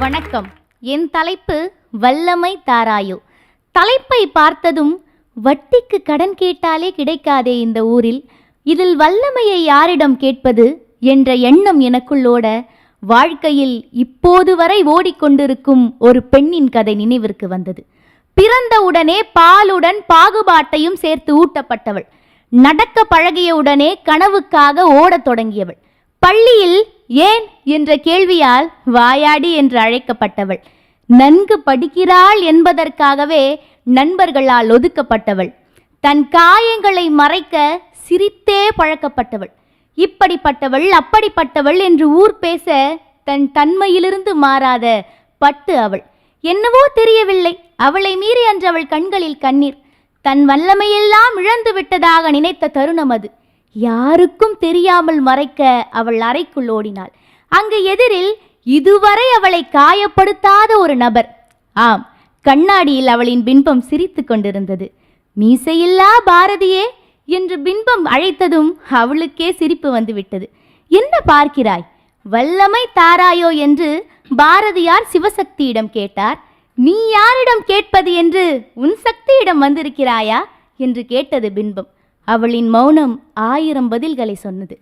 வணக்கம். என் தலைப்பு வல்லமை தாராயோ. தலைப்பை பார்த்ததும் வட்டிக்கு கடன் கேட்டாலே கிடைக்காதே இந்த ஊரில். இதில் வல்லமையை யாரிடம் கேட்பது என்ற எண்ணம் எனக்குள்ளோட வாழ்க்கையில் இப்போது வரை ஓடிக்கொண்டிருக்கும் ஒரு பெண்ணின் கதை நினைவிற்கு வந்தது. பிறந்தவுடனே பாலுடன் பாகுபாட்டையும் சேர்த்து ஊட்டப்பட்டவள். நடக்க பழகியவுடனே கனவுக்காக ஓடத் தொடங்கியவள். பள்ளியில் ஏன் என்ற கேள்வியால் வாயாடி என்று அழைக்கப்பட்டவள். நன்கு படிக்கிறாள் என்பதற்காகவே நண்பர்களால் ஒதுக்கப்பட்டவள். தன் காயங்களை மறைக்க சிரித்தே பழக்கப்பட்டவள். இப்படிப்பட்டவள் அப்படிப்பட்டவள் என்று ஊர் பேச தன் தன்மையிலிருந்து மாறாத பட்டு அவள். என்னவோ தெரியவில்லை அவளை மீறி அன்று அவள் கண்களில் கண்ணீர். தன் வல்லமையெல்லாம் இழந்து விட்டதாக நினைத்த தருணம் அது. யாருக்கும் தெரியாமல் மறைக்க அவள் அறைக்குள் ஓடினாள். அங்கு எதிரில் இதுவரை அவளை காயப்படுத்தாத ஒரு நபர். ஆம் கண்ணாடியில் அவளின் பின்பம் சிரித்து கொண்டிருந்தது. மீசையில்லா பாரதியே என்று பின்பம் அழைத்ததும் அவளுக்கே சிரிப்பு வந்துவிட்டது. என்ன பார்க்கிறாய்? வல்லமை தாராயோ என்று பாரதியார் சிவசக்தியிடம் கேட்டார். நீ யாரிடம் கேட்பது என்று உன் சக்தியிடம் வந்திருக்கிறாயா? என்று கேட்டது பின்பம். அவளின் மௌனம் ஆயிரம் பதில்களை சொன்னது.